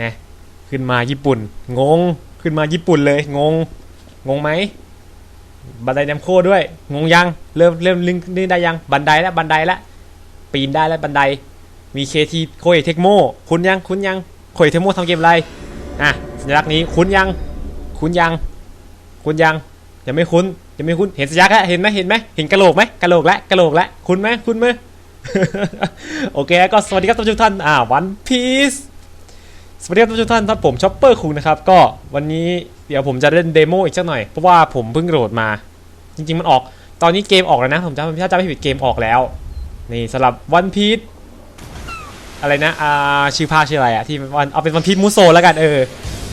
นะขึ้นมาญี่ปุ่น งง ขึ้นมาญี่ปุ่นเลย งง งงไหมบันไดแนมโคด้วย งงยัง เริ่มเริ่มลิงนี่ได้ยัง บันไดแล้วบันไดแล้วปีนได้แล้วบันได มีเคทีโคเอเทคโมคุณยังคุณยังโคเอเทคโมทำเกมอะไร อะ สัญลักษณ์นี้คุณยัง คุณยัง คุณยัง ยังไม่คุ้น ยังไม่คุ้น เห็นสัญลักษณ์แล้วเห็นไหมเห็นไหมเห็นกระโหลกไหมกระโหลกแล้วกระโหลกแล้วคุ้นไหมคุ้นไหมโอเค ก็สวัสดีครับท่านผู้ชมท่าน อ่าวันพีซ สวัสดีครับท่านผู้ชมท่านครับผมช็อปเปอร์คุงนะครับก็วันนี้เดี๋ยวผมจะเล่นเดโมอีกสักหน่อยเพราะว่าผมเพิ่งโหลดมา จริง ๆ มันออกตอนนี้เกมออกแล้วนะ ผมจำถ้าจำไม่ผิดเกมออกแล้ว นี่สำหรับวันพีซอะไรนะอ่าชื่อภาคชื่ออะไรอะที่วันเอาเป็นวันพีซมูโซแล้วกันเออ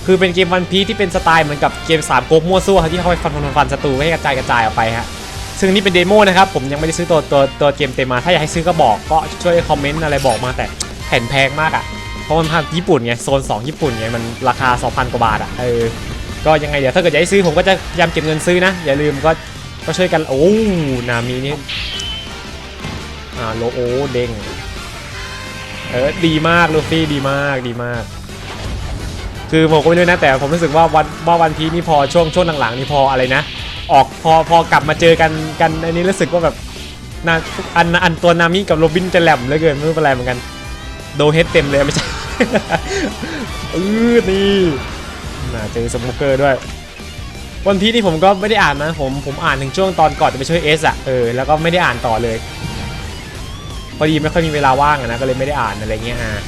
คือเป็นเกมวันพีซที่เป็นสไตล์เหมือนกับเกมสามก๊กมั่วซั่วที่เข้าไปฟันฟันฟันฟันศัตรูให้กระจายกระจายออกไปฮะซึ่งนี่เป็นเดโมนะครับผมยังไม่ได้ซื้อตัวตัวตัวเกมเต็มมาถ้าอยากให้ซื้อก็บอกก็ช่วยคอมเมนต์อะไรบอกมาแต่แผ่นแพงมากอะ่ะ เพราะมันภาคญี่ปุ่นไงโซน 2 ญี่ปุ่นไงมันราคา 2,000 กว่าบาทอะ่ะเออก็ยังไงเดี๋ยวถ้าเกิดอยากซื้อผมก็จะพยายามเก็บเงินซื้อนะ อย่าลืมก็ก็ช่วยกันโอ้นามีนี่อ่าโลโอเด้งเออดีมากลูฟี่ดีมากดีมาก คือผมก็ไม่รู้นะแต่ผมรู้สึกว่าวันว่าวันพีนี่พอช่วงช่วงหลังๆนี่พออะไรนะ ออกพอพอกลับมาเจอกันกันอันนี้รู้สึกว่าแบบนาอันอันตัวนามิกับโรบินจะแหลมเหลือเกินไม่รู้เป็นไรเหมือนกัน โดเฮดเต็มเลยไม่ใช่ อือนี่น่าเจอสมุกเกอร์ด้วย วันพีชนี่ผมก็ไม่ได้อ่านนะผมผมอ่านถึงช่วงตอนก่อนจะไปช่วยเอสอะเออแล้วก็ไม่ได้อ่านต่อเลยพอดีไม่ค่อยมีเวลาว่างอะนะก็เลยไม่ได้อ่านอะไรเงี้ยอะ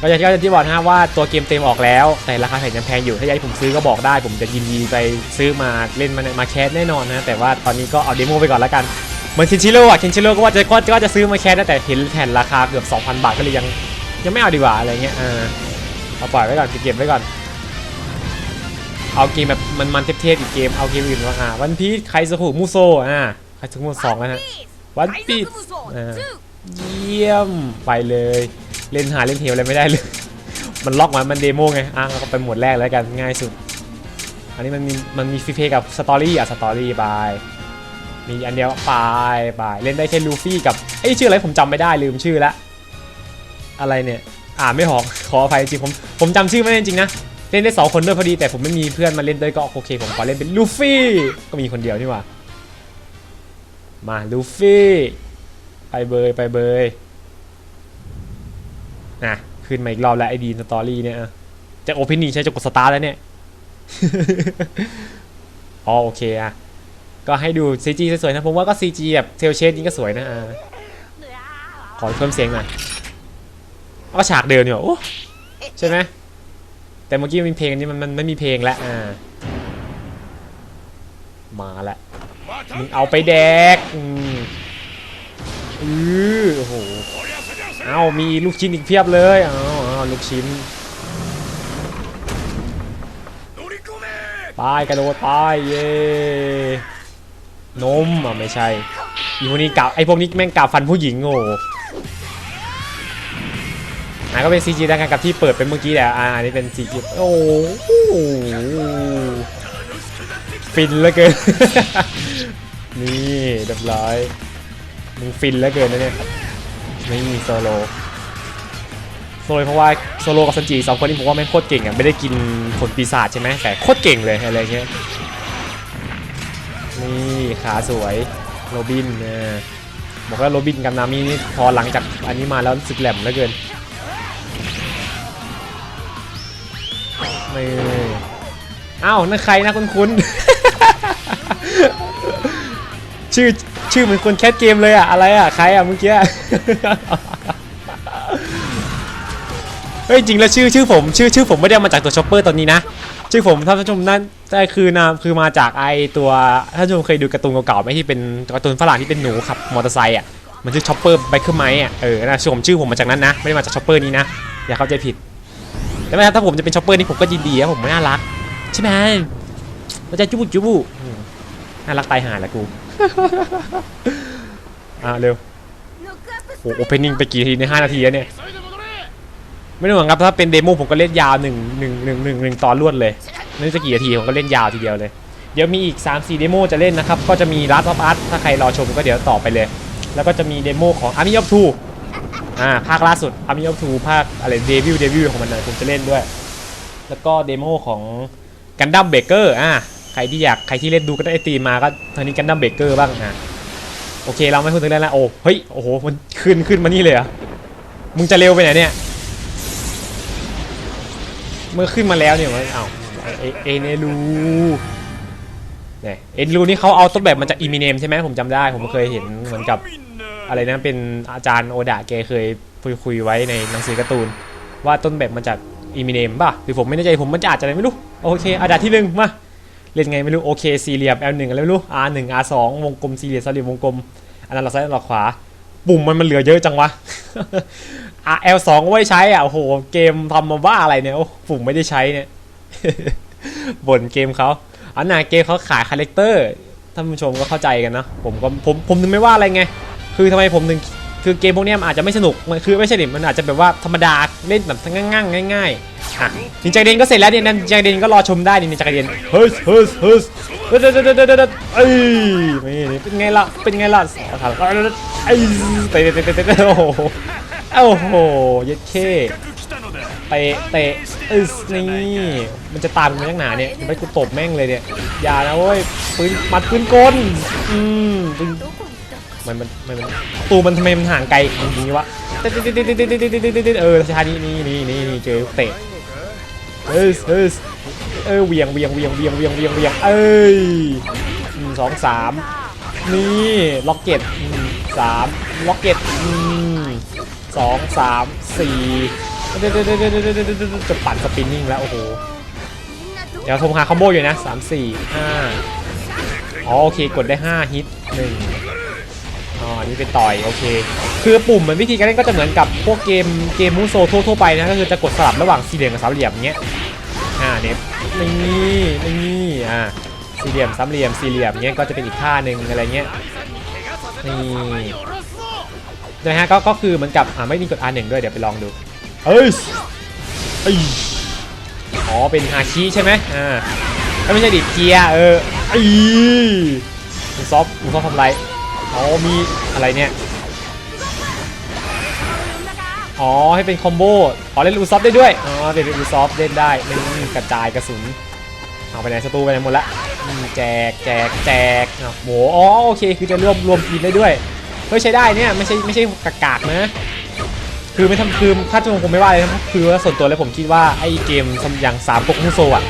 ก็อย่างที่ที่บอกนะฮะว่าตัวเกมเต็มออกแล้ว แต่ราคาแผ่นยังแพงอยู่ ถ้าอยากให้ผมซื้อก็บอกได้ ผมจะยินดีไปซื้อมาเล่นมามาแคสแน่นอนนะ แต่ว่าตอนนี้ก็เอาเดโมไปก่อนแล้วกัน เหมือนเคนชิโร่อะเคนชิโร่ก็ว่าจะก็ก็จะซื้อมาแคสนะแต่เห็นแผ่นราคาเกือบ2,000 บาทก็เลยยังยังไม่เอาดีกว่าอะไรเงี้ยอ่าเอาปล่อยไว้ก่อนเก็บไว้ก่อน เอาเกมแบบมันมันๆเทพๆอีกเกมเอาเกมอื่นมาอ่าวันพีชไคซูคุมูโซอ่าไคซูคุมูสองแล้วฮะวันปิดอ่าเยี่ยมไปเลย เล่นหาเล่นเทลอะไรไม่ได้เลย มันล็อกมามันเดโมไงอะเราก็ไปหมวดแรกแล้วกันง่ายสุด อันนี้มันมีมันมีฟรีเพย์กับสตอรี่อะสตอรี่บาย มีอันเดียวไปไปเล่นได้แค่ลูฟี่กับเอ้ชื่ออะไรผมจำไม่ได้ลืมชื่อละอะไรเนี่ยอ่านไม่หอกขออภัยจริงผมผมจำชื่อไม่ได้จริงนะเล่นได้สองคนด้วยพอดีแต่ผมไม่มีเพื่อนมาเล่นด้วยก็โอเคผมขอเล่นเป็นลูฟี่ก็มีคนเดียวนี่หว่ามาลูฟี่ไปเบยไปเบยอะขึ้นมาอีกรอบแล้วไอดีสตอรี่เนี่ยจะโอเพนนิ่งใช้จะกดสตาร์แล้วเนี่ยอ๋อโอเคอะ ก็ให้ดู CG สวยๆนะ ผมว่าก็ CG แบบเทลเชดนี่ก็สวยนะอะขอเพิ่มเสียงหน่อยก็ฉากเดิมเนี่ยโอ้ใช่ไหมแต่เมื่อกี้มันมีเพลงนี้มันมันไม่มีเพลงแล้วอ่ามาแล้วมึงเอาไปแดกอือือโอ้โหเอามีลูกชิ้นอีกเพียบเลยเอาเอาลูกชิ้นไปกระโดดไปเย่ นมอะไม่ใช่อีพวกนี้กับไอพวกนี้แม่งกับฟันผู้หญิงโง่อะก็เป็น CG ดังกันกับที่เปิดเป็นเมื่อกี้แหละอ่าอันนี้เป็น CG โอ้โหฟินเหลือเกิน นี่เรียบร้อยมึงฟินเหลือเกินนะเนี่ยนี่โซโลโซโลเพราะว่าโซโลกับซันจิสองคนนี้ผมว่าแม่งโคตรเก่งอะไม่ได้กินผลปีศาจใช่ไหมแต่โคตรเก่งเลยอะไรเงี้ย นี่ขาสวยโรบินนะบอกว่าโรบินกับนามินี่พอหลังจากอันนี้มาแล้วสึกแหลมเหลือเกินนี่อ้าวนั่นใครนะคุณคุณชื่อชื่อเหมือนคนแคสเกมเลยอะอะไรอะใครอะเมื่อกี้เฮ้ยจริงแล้วชื่อชื่อผมชื่อชื่อผมไม่ได้มาจากตัวช็อปเปอร์ตอนนี้นะ ชื่อผมท่านผู้ชมนั่น ได้คือนามคือมาจากไอตัวท่านผู้ชมเคยดูการ์ตูนเก่าๆไหมที่เป็นการ์ตูนฝรั่งที่เป็นหนูขับมอเตอร์ไซค์อะมันชื่อช็อปเปอร์ไบเคิลไมค์อะเออนะชื่อผมชื่อผมมาจากนั้นนะไม่ได้มาจากช็อปเปอร์นี้นะอย่าเข้าใจผิดแต่ไม่ถ้าผมจะเป็นช็อปเปอร์นี่ผมก็ยินดีครับผมไม่น่ารักใช่ไหมมันจะจุบุจุบุน่ารักตายห่าแหละกูอะเร็วโอ้โอเพนนิ่งไปกี่ทีใน5นาทีแล้วเนี่ยไม่ต้องห่วงครับถ้าเป็นเดโมผมก็เล่นยาวหนึ่งหนึ่งหนึ่งหนึ่งหนึ่งตอนรวดเลย ไม่รู้จะกี่นาทีผมก็เล่นยาวทีเดียวเลย เดี๋ยวมีอีก 3 4 เดโมจะเล่นนะครับ ก็จะมี Last of Us ถ้าใครรอชมก็เดี๋ยวต่อไปเลย แล้วก็จะมีเดโมของ Army of Two อ่าภาคล่าสุด Army of Two ภาคอะไรเดวิลเดวิลของมันนะผมจะเล่นด้วย แล้วก็เดโมของกันดั้มเบเกอร์อ่าใครที่อยากใครที่เล่นดูก็ได้ไอตีมมาก็ทางนี้กันดั้มเบเกอร์บ้างอะโอเคเราไม่พูดถึงแล้วนะโอ้เฮ้ยโอ้โหมันขึ้นขึ้นมานี่เลยเหรอะมึงจะเร็วไปไหนเนี่ยเมื่อขึ้นมาแล้วเนี่ยมันเอ้า เอเอเนรูเนี่ยเอเนรูนี่เขาเอาต้นแบบมาจากอีมิเนมใช่ไหมผมจำได้ผมเคยเห็นเหมือนกับอะไรนะเป็นอาจารย์โอดะแกเคยคุยคุยไว้ในหนังสือการ์ตูน ว่าต้นแบบมาจากอีมิเนมป่ะหรือผมไม่แน่ใจผมมันจะอาจจะอะไรไม่รู้ โอเคอาดาที่หนึ่งมาเล่นไงไม่รู้โอเคสี่เหลี่ยม L1 อะไรไม่รู้ R1 R2 วงกลมสี่เหลี่ยมสามเหลี่ยมวงกลมอันนั้นเราซ้ายอันนั้นเราขวา ปุ่มมันมันเหลือเยอะจังวะ R L2 ไม่ได้ใช้อะโอ้โหเกมทำมาบ้าอะไรเนี่ยโอ้ปุ่มไม่ได้ใช้เนี่ย บ่นเกมเขาอันน่ะเกมเขาขายคาแรคเตอร์ท่านผู้ชมก็เข้าใจกันนะผมก็ผมผมถึงไม่ว่าอะไรไง คือทำไมผมถึงคือเกมพวกนี้มันอาจจะไม่สนุกมันคือไม่ใช่ดิมันอาจจะแบบว่าธรรมดาเล่นแบบง่ายๆง่ายๆอะนินจาเดนก็เสร็จแล้วเนี่ยนินจาเดนก็รอชมได้นี่นินจาเดนเฮ้ยเฮ้ยเฮ้ยเฮ้ยเฮ้ยเฮ้ยเฮ้ยเฮ้ยเฮ้ยเอ้ยนี่นี่เป็นไงล่ะเป็นไงล่ะไอ้ยเตะเตะเตะเตะโอ้โหโอ้โหเย็ดเค เตะเตะเอ้ยนี่มันจะตามมันยังหนาเนี่ยไปกูตบแม่งเลยเนี่ยอย่านะเว้ยปืนมัดปืนกลอืมปืนมันมันมันตูมันทำไมมันห่างไกลอย่างนี้วะเออชานี้นี่นี่นี่นี่เจอเตะเออเออเออเวียงเวียงเวียงเวียงเวียงเวียงเวียงเอ้ยสองสามนี่ล็อกเก็ตสามล็อกเก็ตสองสามสี่ จะปั่นสปินนิ่งแล้วโอ้โห เดี๋ยวทรหาคอมโบอยู่นะสามสี่ห้าอ๋อโอเคกดได้ห้าฮิตหนึ่งอ๋ออันนี่เป็นต่อยโอเค คือปุ่มเหมือนวิธีการเล่นก็จะเหมือนกับพวกเกมเกมมูโซทั่วๆไปนะก็คือจะกดสลับระหว่างสี่เหลี่ยมกับสามเหลี่ยมเงี้ยอ่าเน็บนี่นี่อ่าสี่เหลี่ยมสามเหลี่ยมสี่เหลี่ยมเงี้ยก็จะเป็นอีกท่าหนึ่งอะไรเงี้ยนี่นะฮะก็ก็คือเหมือนกับอ่าไม่มีกด R1 ด้วยเดี๋ยวไปลองดู เอ้ยเอ้ยอ๋อ เป็นฮาคิใช่ไหมอ่าไม่ใช่ดิเกียร์เออไอ้มึงซอฟมึงซอฟทำไรอ๋อมีอะไรเนี่ย อ๋อ ให้เป็นคอมโบ อ๋อ เล่นอูซอฟได้ด้วย อ๋อเป็นอูซอฟเล่นได้นี่กระจายกระสุน เอาไปไหนศัตรูไปไหนหมดละอืมแจกแจกแจกอะโห อ๋อ โอเค คือจะรวมรวมทีมได้ด้วย เฮ้ยใช้ได้เนี่ย ไม่ใช่ไม่ใช่กากากๆนะ คือไม่ทำคือถ้าจะผมไม่ว่าเลยนะคือว่าส่วนตัวแล้วผมคิดว่าไอ้เกมอย่างสามก๊กมุโซอะ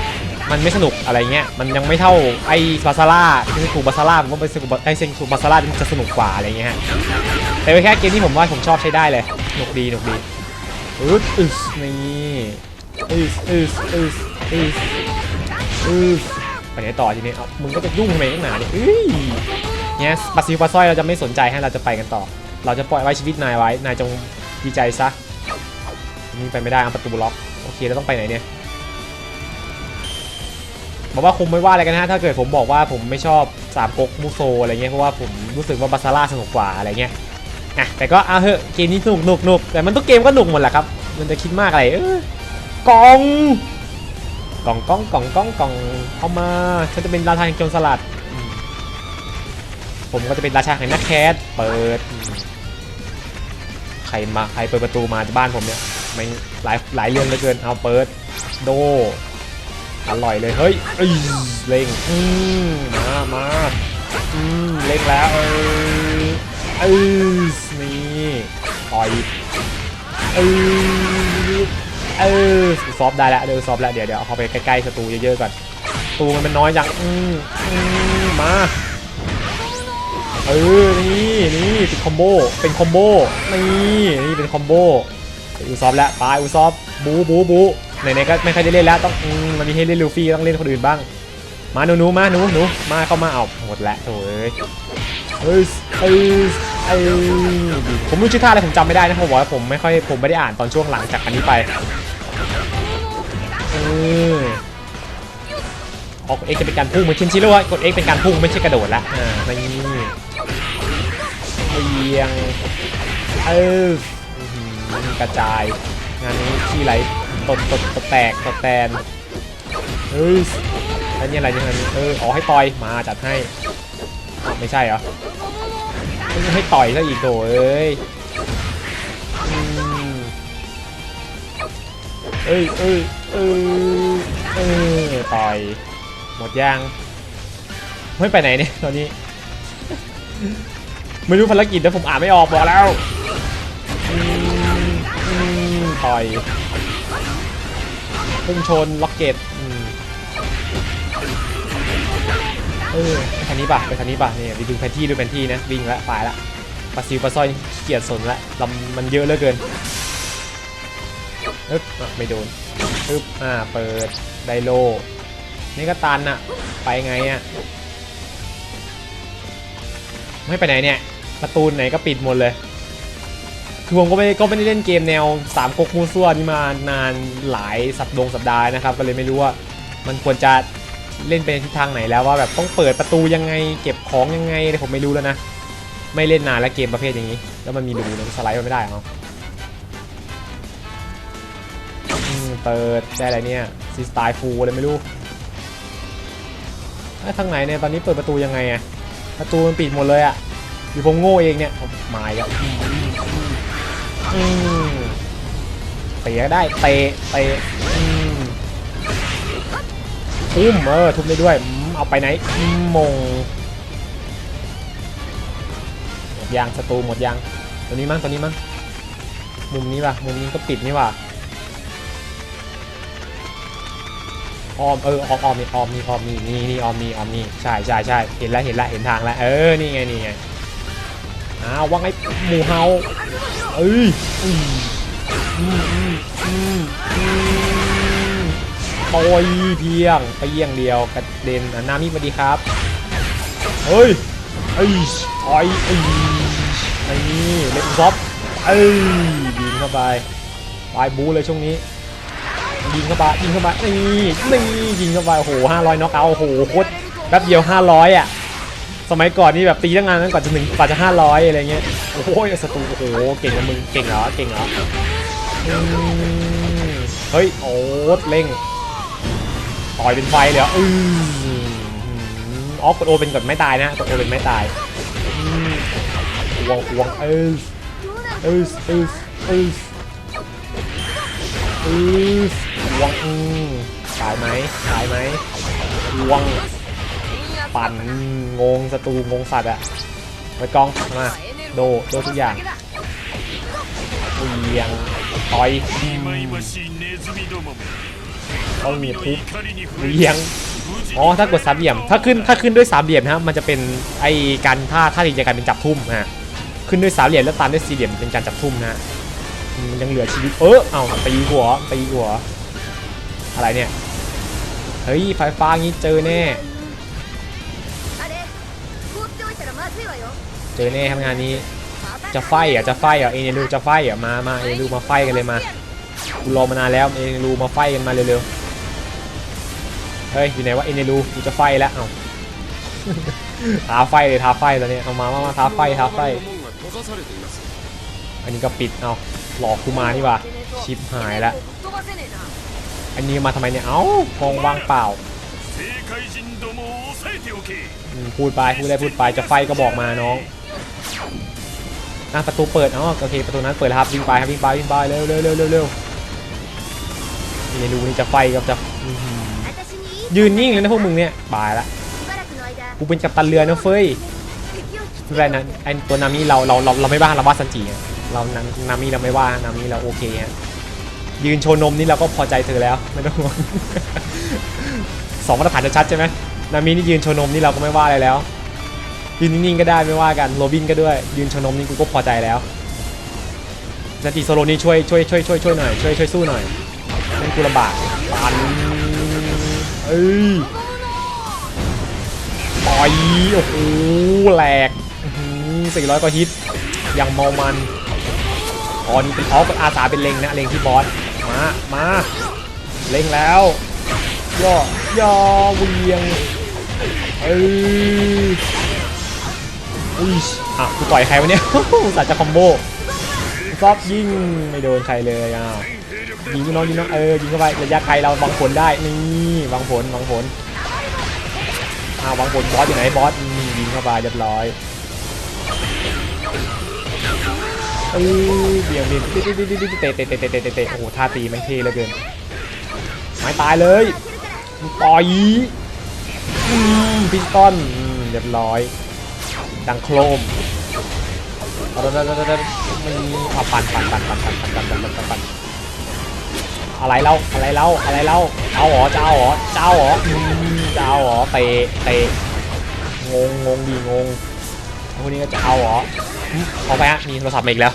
มันไม่สนุกอะไรเงี้ยมันยังไม่เท่าไอ้บาซาร่าที่ถูกบาซาร่าผมว่าเป็นสนุกไอ้เซนถูกบาซาร่ามันจะสนุกกว่าอะไรเงี้ยฮะแต่เป็นแค่เกมที่ผมว่าผมชอบใช้ได้เลยสนุกดีสนุกดีอึดอึสนี่อึสอึสอึสอึสอึสไปไหนต่อทีนี้เอามึงก็จะยุ่งทำไมนักหนาเนี่ยเอ้ยเนี่ยปลาซิวปลาสร้อยเราจะไม่สนใจให้เราจะไปกันต่อ เราจะปล่อยไว้ชีวิตนายไว้นายจง ดีใจซะนี่ไปไม่ได้เอาประตูล็อกโอเคเราต้องไปไหนเนี่ยบอกว่าคงไม่ว่าอะไรกันนะถ้าเกิดผมบอกว่าผมไม่ชอบสามก๊กมูโซอะไรเงี้ยเพราะว่าผมรู้สึกว่าบาซาร่าสนุกกว่าอะไรเงี้ยอะแต่ก็เอาเถอะเกมนี้สนุกหนุกหนุกแต่มันทุกเกมก็หนุกหมดแหละครับ มันจะคิดมากอะไรเออกองกองกองกองกองกองเข้ามาฉันจะเป็นราชาแห่งโจรสลัด ผมก็จะเป็นราชาแห่งนักแคสเปิด รมาใครเปิดประตูมาที่บ้านผมเนี่ยไม่งหลายหลายเรื่องเหลือเกินเอาเปิดโดอร่อยเลยเฮ้ยเอ้ยเล่งอืมมามาอืมเล่งแล้วเออเออนี่ต่อยเออเออซอฟได้แล้วเดี๋ยวซอฟแล้วเดี๋ยวเดี๋ยวเอาเข้าไปใกล้ๆศัตรูเยอะๆก่อนศัตรูมันเป็นน้อยจังอืมอืมมา เออ นี่นี่เป็นคอมโบ เป็นคอมโบ นี่นี่เป็นคอมโบอูซอฟแล้วตายอูซอฟบูบูบูไหนๆก็ไม่ค่อยได้เล่นแล้วต้องมันมีให้เล่นลูฟี่ต้องเล่นคนอื่นบ้าง มาหนูหนูมาหนูหนูมาเข้ามาเอาหมดแล้วโถ่เอ้ยเอ้ยเอ้ยเอ้ยผมรู้ชื่อท่าอะไรผมจำไม่ได้นะผมบอกว่าผมไม่ค่อยผมไม่ได้อ่านตอนช่วงหลังจากอันนี้ไปเออออกเอ็กจะเป็นการพุ่งเหมือนชินชิโร่อะกดเอ็กเป็นการพุ่งไม่ใช่กระโดดละอ่านี่ เอียง เอออื้อกระจาย งานนี้ขี้ไหลตดตดตดแตกตดแตนเฮ้ยแล้วนี่อะไรเนี่ยเอออ๋อให้ต่อยมาจัดให้ ไม่ใช่เหรอให้ต่อยซะอีกโถเอ้ยอืมเอ้ยเอ้ยเอ้ยเอ้ยต่อย หมดยังไม่ไปไหนเนี่ยตอนนี้ ไม่รู้ภารกิจนะผมอ่านไม่ออกบอกแล้วอืมอืมต่อยพุ่งชนล็อกเก็ตเออไปทางนี้ป่ะไปทางนี้ป่ะเนี่ยไปดูแผนที่ดูแผนที่นะวิ่งละไปละปลาซิวปลาสร้อยเกียจสนละลำมันเยอะเหลือเกินอึ๊บไม่โดนอึ๊บอ่าเปิดไดโลนี่ก็ตันอะไปไงอะไม่ไปไหนเนี่ย ประตูไหนก็ปิดหมดเลย คือผมก็ไม่ก็ไม่ได้เล่นเกมแนวสามก๊กมูซัวนี่มานานหลายสัปดงสัปดาห์นะครับ ก็เลยไม่รู้ว่ามันควรจะเล่นไปทิศทางไหนแล้วว่าแบบต้องเปิดประตูยังไง เก็บของยังไงเนี่ยผมไม่รู้แล้วนะ ไม่เล่นนานแล้วเกมประเภทอย่างนี้ แล้วมันมีรูนะสไลด์มันไม่ได้เหรอเปิดได้อะไรเนี่ยซีสไตล์ฟูอะไรไม่รู้เอ้ยทางไหนเนี่ยตอนนี้เปิดประตูยังไงอะประตูมันปิดหมดเลยอะ อยู่ผมโง่เองเนี่ยผมมาอีกแล้วอืมเตะได้เตะเตะอืมอุ้มเออทุบได้ด้วยอืมเอาไปไหนอืมมงหมดยางศัตรูหมดยางตัวนี้มั้งตัวนี้มั้งมุมนี้ป่ะมุมนี้ก็ปิดนี่ว่ะออมเออออมออมนี่ออมนี่ออมนี่นี่นี่ออมนี่ออมนี่ใช่ใช่ใช่เห็นแล้วเห็นแล้วเห็นทางแล้วเออนี่ไงนี่ไง อ้าวว่าไงหมูเฮาเอ้ยอืมอืมอืมอืมอืมโอ้ยเพียงไปเยี่ยงเดียวกระเด็นอะนามิสวัสดีครับ เฮ้ยเอ้ยถอยเอ้ยไอ้นี่เล่นซอฟเอ้ยยิงเข้าไปปลายบูเลยช่วงนี้ยิงเข้าไปยิงเข้าไปนี่นี่ยิงเข้าไปโอ้โหห้าร้อยน็อกเอาโอ้โหโคตรแป๊บเดียวห้าร้อยอะ สมัยก่อนนี่แบบตีตั้งนานนั้นก่อนจะถึงกว่าจะห้าร้อยอะไรเงี้ยโอ้โหศัตรูโอ้โหเก่งนะมึงเก่งเหรอเก่งเหรอเฮ้ยโอ้เร่งต่อยเป็นไฟเลยเหรออืมอ๋อกดโอเป็นกดไม่ตายนะกดโอเป็นไม่ตายหวงหวงเออเออเออเอออือวงตายไหมตายไหมวง ปั่นงงศัตรูงงสัตว์อะไปกองมาโดโดทุกอย่างเวียงต่อยต้องมีทุบเวียงอ๋อถ้ากดสามเหลี่ยม ถ้าขึ้นถ้าขึ้นด้วยสามเหลี่ยมนะมันจะเป็นไอการท่าท่าทีจะกลายเป็นจับทุ่มฮะขึ้นด้วยสามเหลี่ยมแล้วตามด้วยสี่เหลี่ยมเป็นการจับทุ่มนะมันยังเหลือชีวิตเออเอาตีหัวตีหัว อะไรเนี่ย เฮ้ยไฟฟ้างี้เจอแน่ เจอเน่ทำงานนี้ จะไฟอะจะไฟอะเอเนรูจะไฟอะมามาเอเนรูมาไฟกันเลยมากูรอมานานแล้วเอเนรูมาไฟกันมาเร็วๆเฮ้ยอยู่ไหนวะเอเนรูกูจะไฟแล้วเอ้าท้าไฟเลยท้าไฟตอนนี้เอามามามาท้าไฟท้าไฟ อันนี้ก็ปิดเอาหลอกกูมานี่วะชิปหายแล้วอันนี้มาทำไมเนี่ยเอ้าพองวางเปล่า พูดไปพูดได้พูดไปจะไฟก็บอกมาน้องประตูเปิดอ๋อโอเคประตูนั้นเปิดครับวิ่งไปครับวิ่งไปวิ่งไปเร็วเร็วเร็วเร็วเร็วนี่ดูนี่จะไฟกับจะยืนนิ่งเลยนะพวกมึงเนี่ยบายละกูเป็นกัปตันเรือนะเฟ้ยแรงนั้นไอตัวนามิเราเราเราเราไม่บ้าเราบ้าสันจิเรานามิเราไม่ว่านามิเราโอเคฮะยืนโชว์นมนี่เราก็พอใจเธอแล้วไม่ต้องห่วงสองมาตรฐานจะชัดใช่ไหม นามินี่ยืนโชนมนี่เราก็ไม่ว่าอะไรแล้ว ยืนนิ่งๆก็ได้ไม่ว่ากันโรบินก็ด้วย ยืนโชนมนี่กูก็พอใจแล้วนาติโซโลนี่ช่วยช่วยช่วยช่วยช่วยหน่อยช่วยช่วยสู้หน่อยนั่นกูลำบากปันเอ้ยต่อยโอ้โหแหลกสี่ร้อยกว่าฮิตยังเมามันออนี่เป็นออฟอาสาเป็นเลงนะเลงที่บอสมามาเล็งแล้ว ย่อย่อเวียงเอ้ยอุ้ยอะกูต่อยใครวะเนี่ยอุตส่าห์จะคอมโบซอฟยิงไม่โดนใครเลยอ้าวยิงน้องยิงน้องเออยิงเข้าไประยะไกลเราวางผลได้นี่วางผลวางผลอ้าววางผลบอสอยู่ไหนบอสยิงเข้าไปเรียบร้อยเอ้ยเบี่ยงเบี่ยงเตะเตะเตะเตะเตะเตะโอ้โหท่าตีไมันเท่เหลือเกินไม่ตายเลย ต่อยพิสตันเรียบร้อย ดังโครมเอาเดี๋ยวเมีเอาปั่นปั่นปั่นปั่นปั่นปั่นปั่นปั่นปั่นปั่นอะไรเล่าอะไรเล่าอะไรเล่าเอาหรอจะเอาหรอจะเอาหรออืมจะเอาหรอเตะเตะงงงงดีงงพวกนี้ก็จะเอาหรอขอไปฮะมีโทรศัพท์มาอีกแล้ว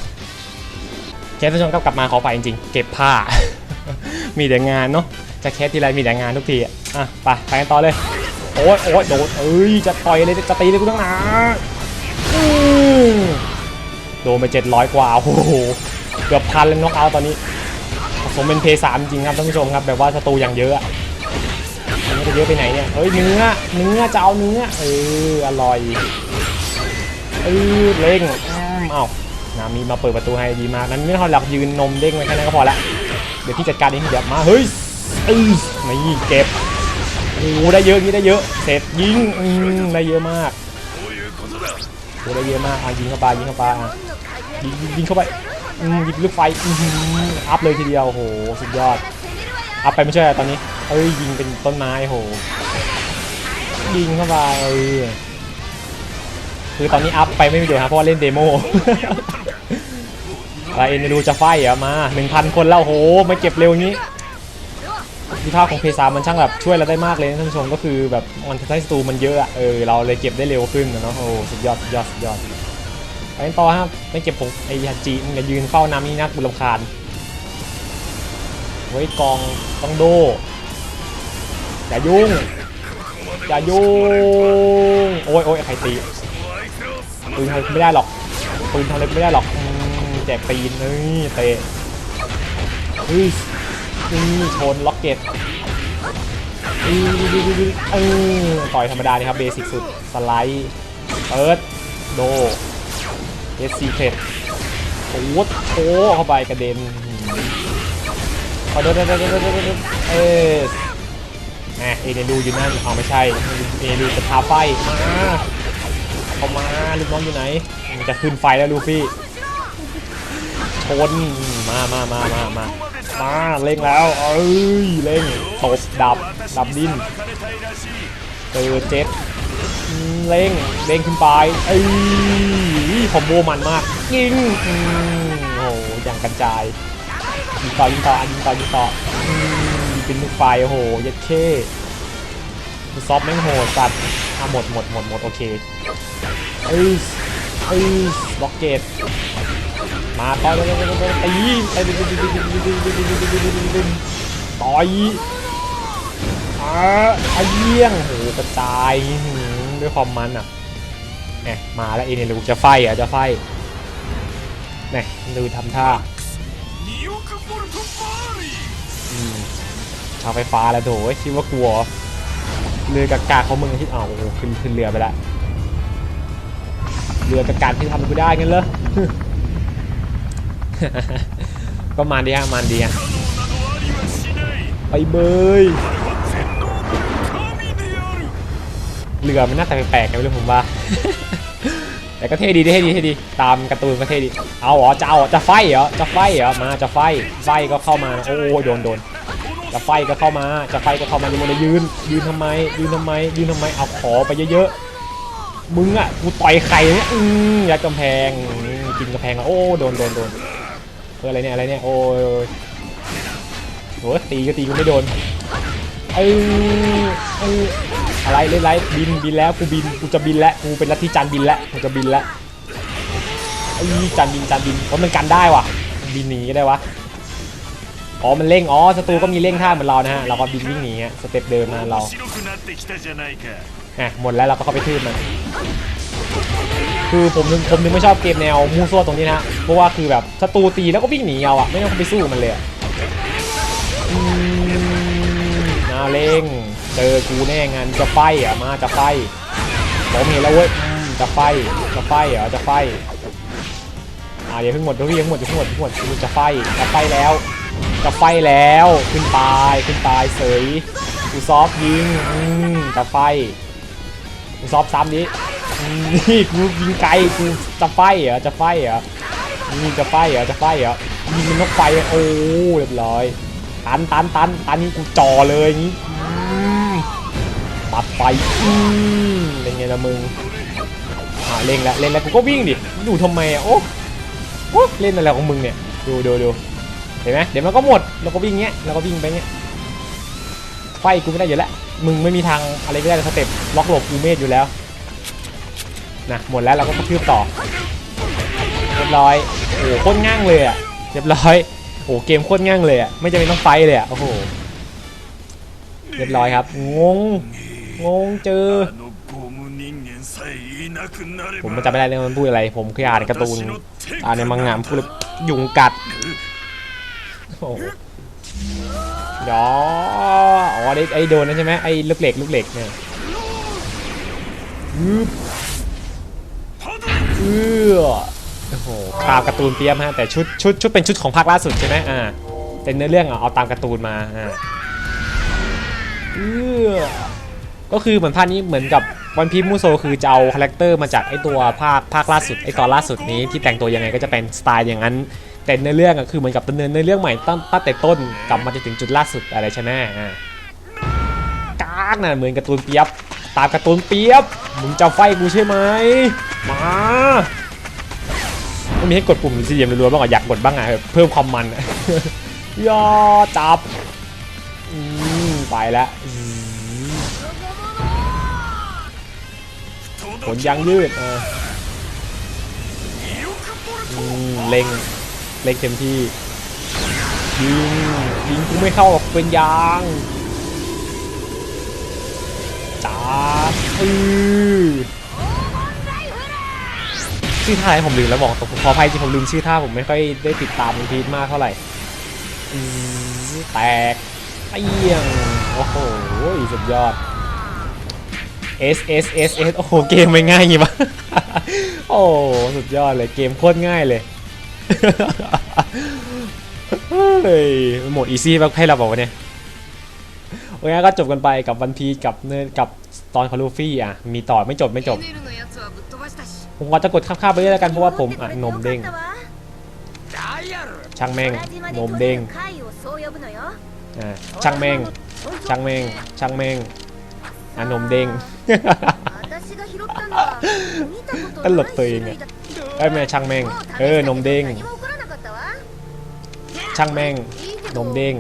แคสผู้ชมก็กลับมาขอไปจริงๆ เก็บผ้า มีแต่งานเนาะจะแคสทีไรมีแต่งานทุกทีอะ อะไปไปกันต่อเลย โอ้ยโอ้ยโดนเอ้ยจะต่อยเลยจะตีเลยกูต้องหนาโดนไปเจ็ดร้อยกว่าโอ้โหเกือบพันเลยน็อกเอาตอนนี้ผสมเป็นเพสามจริงครับท่านผู้ชมครับแบบว่าศัตรูอย่างเยอะอะมันจะเยอะไปไหนเนี่ยเฮ้ยเนื้อเนื้อจะเอาเนื้อเอออร่อยเออเร่งอืมเอ้านามีมาเปิดประตูให้ดีมากนั้นไม่ต้องหลักยืนนมเด้งไว้แค่นั้นก็พอละเดี๋ยวพี่จัดการเองเดี๋ยวมาเฮ้ยเออนี่เก็บ โอ้ได้เยอะนี่ได้เยอะ เสร็จยิงอืมได้เยอะมากโอ้ได้เยอะมากอะยิงเข้าไปยิงเข้าไปยิงยิงเข้าไปอืมยิงลูกไฟอืมอัพเลยทีเดียวโหสุดยอดอัพไปไม่ใช่ตอนนี้เอ้ยยิงเป็นต้นไม้โหยิงเข้าไปคือตอนนี้อัพไปไม่มีประโยชน์เพราะว่าเล่นเดโมอะไรเอ็นดูจะไฟเหรมาหนึ่งพันคนแล้วโหมาเก็บเร็วนี้ วิภาพของเพซามันช่างแบบช่วยเราได้มากเลยท่านผู้ชมก็คือแบบมันทำให้สตูมันเยอะอะเออเราเลยเก็บได้เร็วขึ้นนะเนาะโอ้สุดยอดสุดยอดสุดยอดไปต่อครับไม่เก็บผมไอ้ฮันจีมันยืนเฝ้าน้ำนี่นะกูรำคาญไว้กองต้องโดอย่ายุ่งอย่ายุ่งโอ้ยโอ้ยใครตีปืนทำไรไม่ได้หรอกปืนทำอะไรไม่ได้หรอกแจกตีนนี่เตะเฮ้ย นี่ชนล็อกเก็ตอือเออต่อยธรรมดานี่ครับเบสิกสุด สไลด์เปิดโดเอสซีเคทโอ้โหเข้าไปกระเด็นเอาเดินเดินเดินเดินเดินเดินเอสแหมเอเดนูอยู่นั่นเอาไม่ใช่เอเดนูจะพาไฟมาเข้ามาลูกน้องอยู่ไหนมันจะขึ้นไฟแล้วลูฟี่ ชนมามามามามามาเล่งแล้วเอ้ยเล่งตบดับดับดินเจอเจ็ดเล่งเล่งขึ้นไปไอ้คอมโบมันมากยิงโอ้อย่างกันจายยิงต่อยิงต่อยิงต่อยิงต่อเป็นลูกไฟโอ้โหยัดเช่ซอฟแม่งโหสัตว์หมดหมดหมดหมดโอเคเอ้ยเอ้ยล็อกเกต มาต่อยตีต่อยอ่าไอเยี่ยงโหกระจายด้วยความมันอะเนี่ยมาแล้วเอเนลูจะไฟอะจะไฟเนี่ยดูทำท่าชาวไฟฟ้าแล้วโถคิดว่ากลัวเรือกากาเขามึงที่อ้าวขึ้นขึ้นเรือไปละเรือกากาที่ทำกูได้งั้นเหรอ ก็มาดีอะมาดีอะไปเบยเรือมันน่าจะแปลกๆไงไม่รู้ผมว่า แต่ก็เท่ดีเท่ดีเท่ดี ตามการ์ตูนก็เท่ดี เอาเหรอจะเอาจะไฟเหรอจะไฟเหรอมาจะไฟไฟก็เข้ามาโอ้โดนโดนจะไฟก็เข้ามาจะไฟก็เข้ามาอยู่มันยืน ยืนทำไม ยืนทำไม ยืนทำไมเอาขอไปเยอะๆมึงอะกูต่อยไข่เนี่ยอืมยัดกำแพงกินกำแพงโอ้โดนโดนโดน เอออะไรเนี่ยอะไรเนี่ยโอ้ยโหตีก็ตีกูไม่โดนไอ้อะไรเล่นไรบินบินแล้วกูบินกูจะบินแล้วกูเป็นลัทธิจันบินแล้วกูจะบินแล้วไอ้จันบินจันบินเพราะมันกันได้ว่ะบินหนีก็ได้วะอ๋อมันเร่งอ๋อศัตรูก็มีเร่งท่าเหมือนเรานะฮะเราก็บินวิ่งหนีฮะสเต็ปเดิมนะเราฮะหมดแล้วเราก็เข้าไปทืบมัน คือผมถึงผมถึงไม่ชอบเกมแนวมูซั่วตรงนี้นะเพราะว่าคือแบบศัตรูตีแล้วก็วิ่งหนีเอาอะไม่ต้องไปสู้มันเลยนาเร่งเจอกูแน่งานจะไฟอะมาจะไฟผมเห็นแล้วเว้ยจะไฟจะไฟเหรอจะไฟอ่าเดี๋ยวเพิ่งหมดเดี๋ยวเพิ่งหมดเดี๋ยวเพิ่งหมดเพิ่งหมดจะไฟจะไฟแล้วจะไฟแล้วขึ้นตายขึ้นตายเสยกูซอฟยิงอืมจะไฟกูซอฟซ้ำดิอืม นี่กูยิงไกลกูจะไฟเหรอจะไฟเหรอนี่จะไฟเหรอจะไฟเหรอยิงเป็นนกไฟโอ้เรียบร้อยตันตันตันตันนี่กูจ่อเลยอย่างงี้ปัดไฟอืมเป็นไงละมึงอ่าเล่นแล้วเล่นแล้วกูก็วิ่งดิดูทำไมอะโอ้โอ้เล่นอะไรของมึงเนี่ยดูดูดูเห็นไหมเดี๋ยวมันก็หมดเราก็วิ่งเงี้ยเราก็วิ่งไปเงี้ยไฟกูไม่ได้อยู่แล้วมึงไม่มีทางอะไรไม่ได้สเต็ปล็อกหลบอูเมดอยู่แล้ว นะหมดแล้วเราก็กระทืบต่อเรียบร้อยโอ้โหโคตรง่างเลยอะ่ะเรียบร้อยโอ้โหเกมโคตรง่างเลยอะ่ะไม่จำเป็นต้องไฟเลยอะ่ะโอ้โหเรียบร้อยครับงงงงเจอ ผมจำไม่ได้เลยมันพูดอะไร ผมเคยอ่านการ์ตูนอ่านในมังงะพูดยุงกัดโอ้ยออ๋อไอ้โดนนั่นใช่ไหมไอ้ลูกเหล็กลูกเหล็กเนี่ย อืบเออโอ้โหตามการ์ตูนเปียมฮะแต่ชุดชุดชุดเป็นชุดของภาคล่าสุดใช่ไหมอ่าแต่เนื้อเรื่องอะเอาตามการ์ตูนมาอ่าเออก็คือเหมือนภาคนี้เหมือนกับวันพีมูโซคือจะเอาคาแรคเตอร์มาจากไอตัวภาคภาคล่าสุดไอตอนล่าสุดนี้ที่แต่งตัวยังไงก็จะเป็นสไตล์อย่างนั้น แต่เนื้อเรื่องอะคือเหมือนกับดำเนินเนื้อเรื่องใหม่ตั้งตั้งแต่ต้นกลับมาจนถึงจุดล่าสุดอะไรใช่ไหมอ่ากากน่ะเหมือนการ์ตูนเปียบ ตามกระตุนเปียบมึงจะไฟกูใช่ไหมมาไม่มีให้กดปุ่มสีเหลี่ยมรัวๆบ้างอะอยากกดบ้างไงเพิ่มความมันย่อจับไปแล้วผลยังยืดเล็งเล็งเต็มที่ยิงยิงกูไม่เข้าหอกเป็นยาง จ้าบอือชื่อท่าอะไรผมลืมแล้วบอกตรงขออภัยจริงผมลืมชื่อท่าผมไม่ค่อยได้ติดตามพีทมากเท่าไหร่แตกเปี้ยงโอ้โหสุดยอด S S S S โอ้โห เกมไม่ง่ายงี้ปะโอ้สุดยอดเลยเกมโคตรง่ายเลยเฮ้ยโหมดอีซี่มากให้เราบอกว่าเนี่ย โอเคก็จบกันไปกับวันพีกับเนื้กับตอนคารูฟี่อะมีต่อไม่จบไม่จบ ผมก็จะกดข้ามๆไปเรื่อยแล้วกันเพราะว่าผมอะนมเด้งช่างแม่งนมเด้งอ่าช่างแม่งช่างแม่งช่างแม่งอะนมเด้งตลกตัวเองไอ้แม่ช่างแม่งเออนมเด้งช่างแม่งนมเด้ง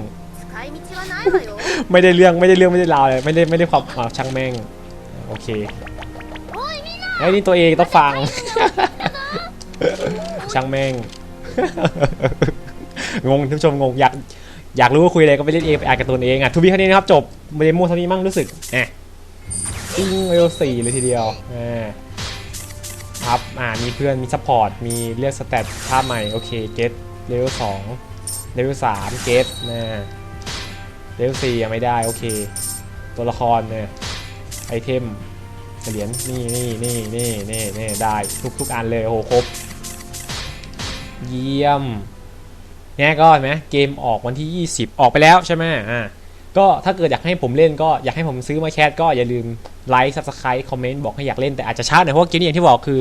ไม่ได้เรื่องไม่ได้เรื่องไม่ได้ราวเลยไม่ได้ไม่ได้ความอ่าช่างแม่งโอเคไอ้ยนี่ตัวเองต้องฟัง ช่างแม่ง งงท่านผู้ชมงงอยากอยากรู้ว่าคุยอะไรก็ไปเล่นเองไปอ่านการ์ตูนเองอะทูบี้เท่านี้นะครับจบเดโมเท่านี้มั่งรู้สึกแอะติ้งเวลสี่เลยทีเดียวอ่าครับอ่ามีเพื่อนมีซัพพอร์ตมีเรียกสเตตท่าใหม่โอเคเกตเลเวลสองเลเวลสามเกตนะ เลเวลสี่ยังไม่ได้โอเค ตัวละครเนี่ยไอเทมเหรียญนี่นี่นี่นี่นี่นี่ได้ทุกทุกอันเลยโอ้โหครบ เยี่ยมเนี่ยก็เห็นไหมเกมออกวันที่ 20 ออกไปแล้วใช่ไหมอ่าก็ถ้าเกิดอยากให้ผมเล่นก็อยากให้ผมซื้อมาแคสก็อย่าลืมไลค์ซับสไครต์คอมเมนต์บอกให้อยากเล่นแต่อาจจะช้าหน่อยเพราะว่าเกมนี้อย่างที่บอกคือ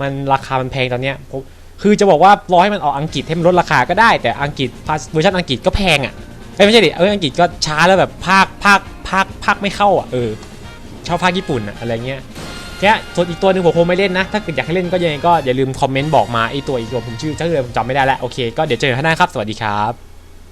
มันราคามันแพงตอนเนี้ยผมคือจะบอกว่ารอให้มันออกอังกฤษให้มันลดราคาก็ได้แต่อังกฤษเวอร์ชันอังกฤษก็แพงอะ เอ้ยไม่ใช่ดิเอออังกฤษก็ช้าแล้วแบบภาคภาคภาคภาคไม่เข้าอะเออชอบภาคญี่ปุ่นอะอะไรเงี้ยแค่ส่วนอีกตัวหนึ่งผมคงไม่เล่นนะ ถ้าเกิดอยากให้เล่นก็ยังไงก็อย่าลืมคอมเมนต์บอกมาไอตัวอีกตัวผมชื่อถ้าเกิดผมจำไม่ได้แล้วโอเคก็เดี๋ยวเจอกันหน้าครับสวัสดีครับ